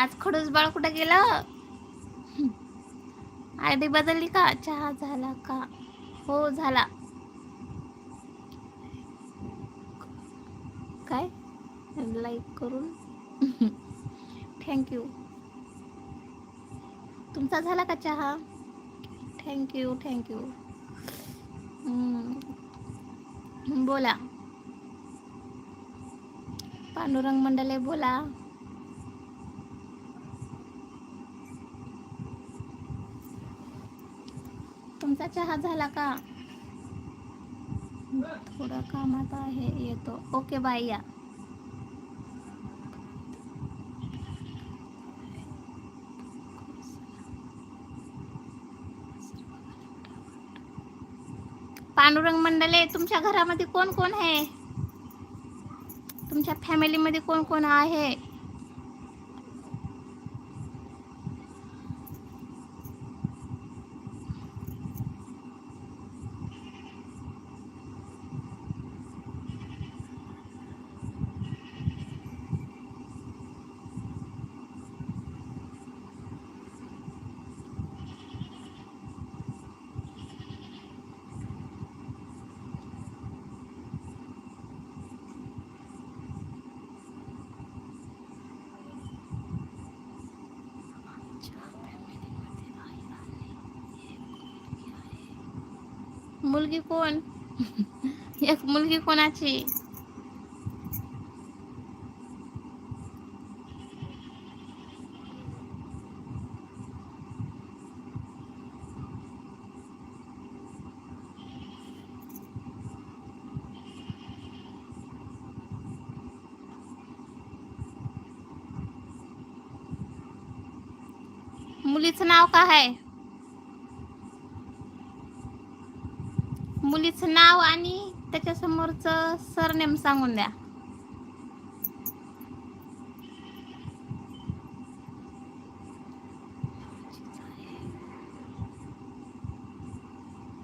आज खडूस बाळ कुठं गेलं? आय डी बदलली का? चहा झाला का? हो झाला. काय? लाईक करून. थँक्यू. तुमचा झाला का चहा? Thank you thank you. बोला. पांडुरंग मंडले बोला. तुमचा चहा का? थोडं कामात आहे, येतो. ओके बाय या. पांडुरंग मंडले, तुमच्या घरामध्ये कोण कोण आहे? तुमच्या कोण आहे? मुलगी कोण एक मुलगी कोणाची मुलीचं नाव काय आहे मुलीचं नाव आणि त्याच्यासमोरचं सरनेम सांगून द्या.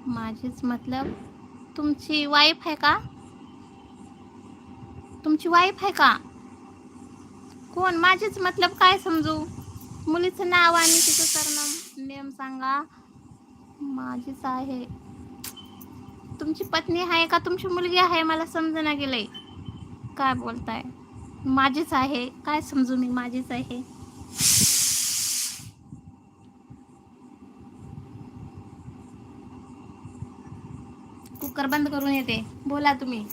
माझीच मतलब तुमची वाईफ आहे का? तुमची वाईफ आहे का? कोण? माझीच मतलब काय समजू? मुलीचं नाव आणि तिचं सरनाम नेम सांगा. माझीच आहे. तुमची पत्नी आहे का? तुमची मुलगी आहे? मला समजना गेलंय. काय बोलताय? माझीच आहे. काय समजू मी? माझीच आहे. कुकर बंद करून येते. बोला तुम्ही.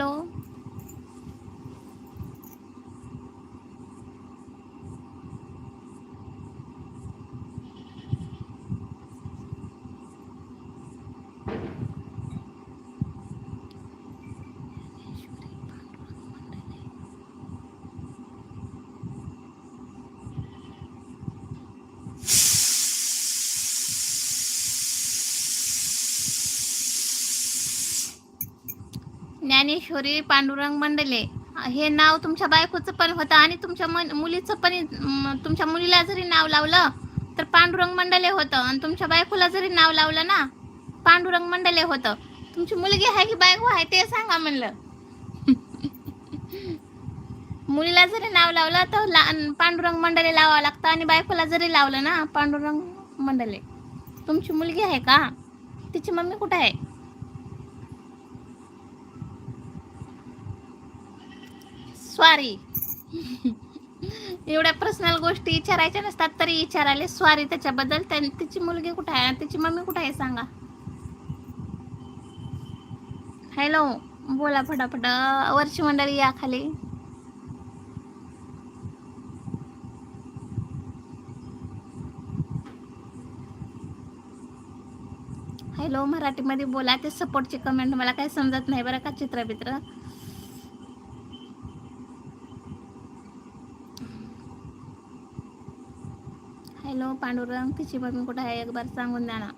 हॅलो ज्ञानेश्वरी पांडुरंग मंडले हे नाव तुमच्या बायकोचं पण होतं आणि तुमच्या मन मुलीचं पण तुमच्या मुलीला जरी नाव लावलं तर पांडुरंग मंडले होतं आणि तुमच्या बायकोला जरी नाव लावलं ना पांडुरंग मंडले होतं. तुमची मुलगी आहे की बायको आहे ते सांगा म्हणलं. मुलीला जरी नाव लावलं तर ला- पांडुरंग मंडले लावावं लागतं आणि बायकोला जरी लावलं ना पांडुरंग मंडले. तुमची मुलगी आहे का? तिची मम्मी कुठं आहे? स्वारी. एवढ्या पर्सनल गोष्टी विचारायच्या नसतात तरी विचारायले स्वारी त्याच्याबद्दल. तिची मुलगी कुठे आहे? आणि तिची मम्मी कुठे आहे? सांगा. हॅलो बोला फटाफट. वर्षी मंडळी या खाली. हॅलो मराठीमध्ये बोला. ते सपोर्टची कमेंट मला काही समजत नाही बरं का चित्रबित्र? हॅलो पांडुरंग तिची मम्मी कुठं आहे एक बार सांगून द्या ना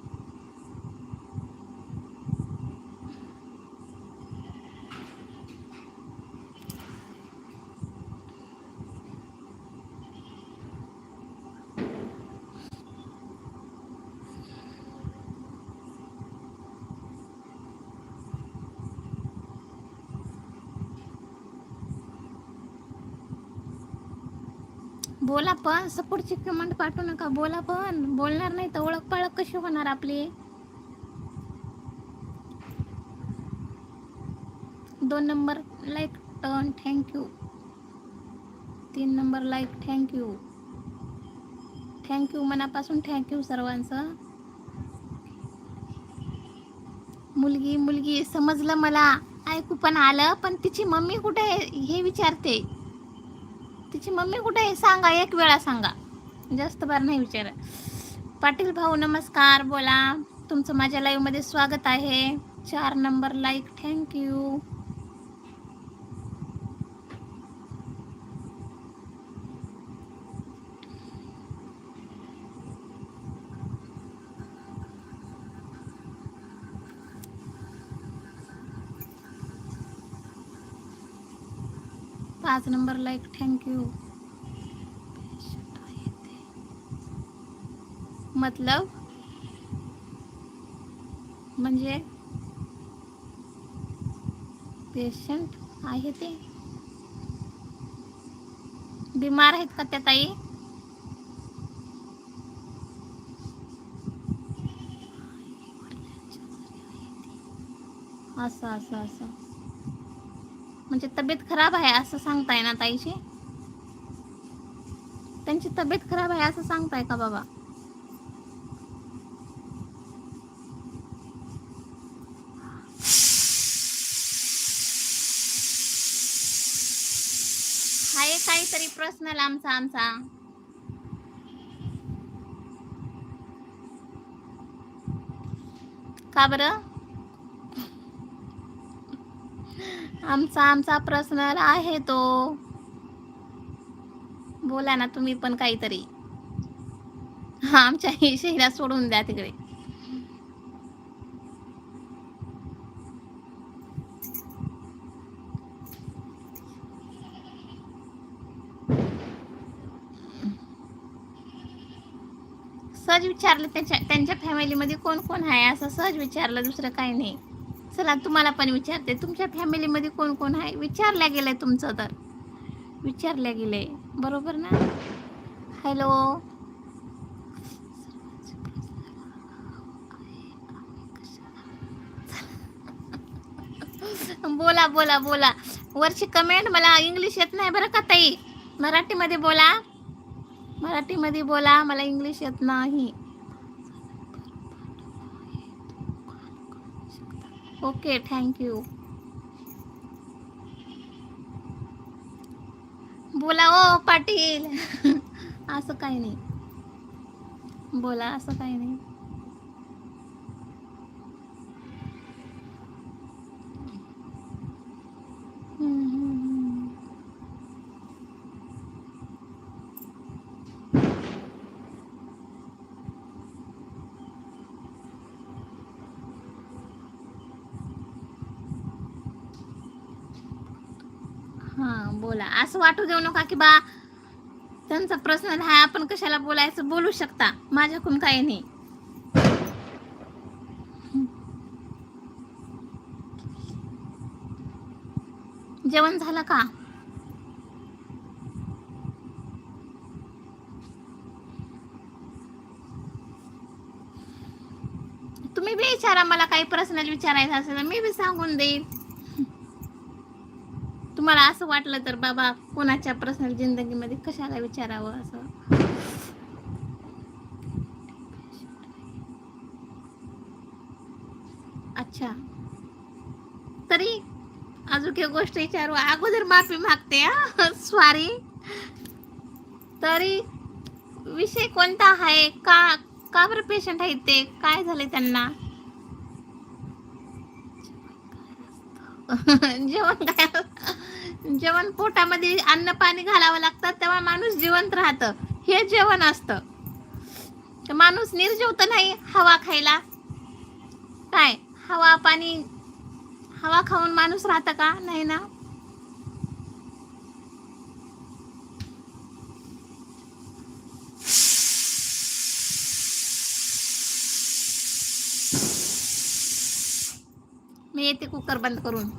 बोला पण सपोर्टची कमेंट पाठवू नका. बोला पण. बोलणार नाही तर ओळख पाळख कशी होणार आपली? दोन number like turn thank you तीन number like thank you thank you मनापासून थँक्यू सर्वांचं. मुलगी मुलगी समजलं मला. ऐकू पण आलं पण तिची मम्मी कुठे आहे हे विचारते. तिची मम्मी कुठे आहे? सांगा एक वेळा सांगा. जास्त बार नाही विचार. पाटील भाऊ नमस्कार. बोला. तुमचं माझ्या लाईव्हमध्ये स्वागत आहे. चार नंबर लाईक थँक्यू पाच नंबर लाईक थँक्यू मतलब? म्हणजे? पेशंट आहे ते. बिमार आहेत का त्या ताई? असं असं असं. म्हणजे तब्येत खराब आहे असं सांगताय ना ताईची त्यांची तब्येत खराब आहे असं सांगताय का बाबा? आहे काहीतरी प्रश्नल आमचा आमचा. का बरं? आमचा आमचा पर्सनल आहे तो. बोला ना तुम्ही पण काहीतरी. आमच्या शहरात सोडून द्या तिकडे. सहज विचारलं त्याच्या त्यांच्या फॅमिलीमध्ये कोण कोण आहे? असं सहज विचारलं दुसरं काही नाही. चला तुम्हाला पण विचारते. तुमच्या फॅमिलीमध्ये कोण कोण आहे? विचारल्या गेलंय तुमचं तर. विचारल्या गेले बरोबर ना? हॅलो? बोला बोला बोला. वरची कमेंट मला इंग्लिश येत नाही बरं का ताई? मराठीमध्ये बोला. मराठीमध्ये बोला मला इंग्लिश येत नाही. ओके थँक्यू बोला ओ पाटील. असं काही नाही. बोला असं काही नाही. बोला. असं वाटू देऊ नका की बा त्यांचा प्रश्न हा आपण कशाला बोलायचं बोलू शकता? माझ्याकडून काही नाही. जेवण झालं का? तुम्ही बी विचारा मला काही पर्सनल विचारायचं असेल तर मी बी सांगून देईल तुम्हाला असं वाटलं तर बाबा कोणाच्या पर्सनल जिंदगीमध्ये कशाला विचारावं असं? अच्छा. तरी अजून काही गोष्ट विचारू. अगोदर माफी मागते स्वारी तरी विषय कोणता आहे? का का बरं पेशंट आहेत ते? काय झाले त्यांना? जेवण काय जेवण पोटामध्ये अन्न पाणी घालावं लागतं तेव्हा माणूस जिवंत राहतं. हे जेवण असतं. माणूस निर्जीव तर नाही हवा खायला. काय? हवा पाणी हवा खाऊन माणूस राहतं का? नाही ना? मी येते कुकर बंद करून.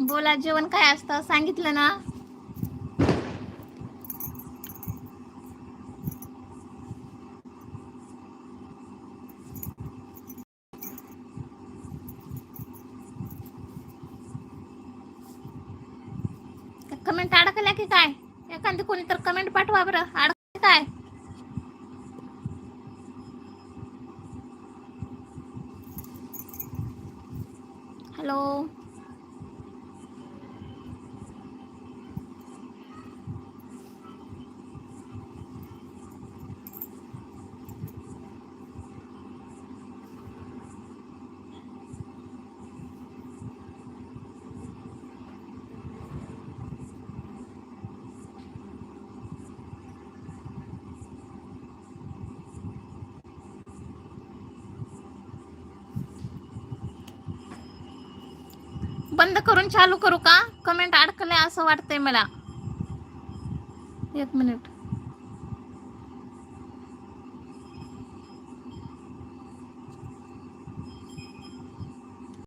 बोला जेवण काय असतं? सांगितलं ना. कमेंट अडकल्या की काय? एखादी कोणी तर कमेंट पाठवा बरं. अडकले काय? हॅलो बंद करून चालू करू का? कमेंट अडकले असं वाटतंय मला. एक मिनिट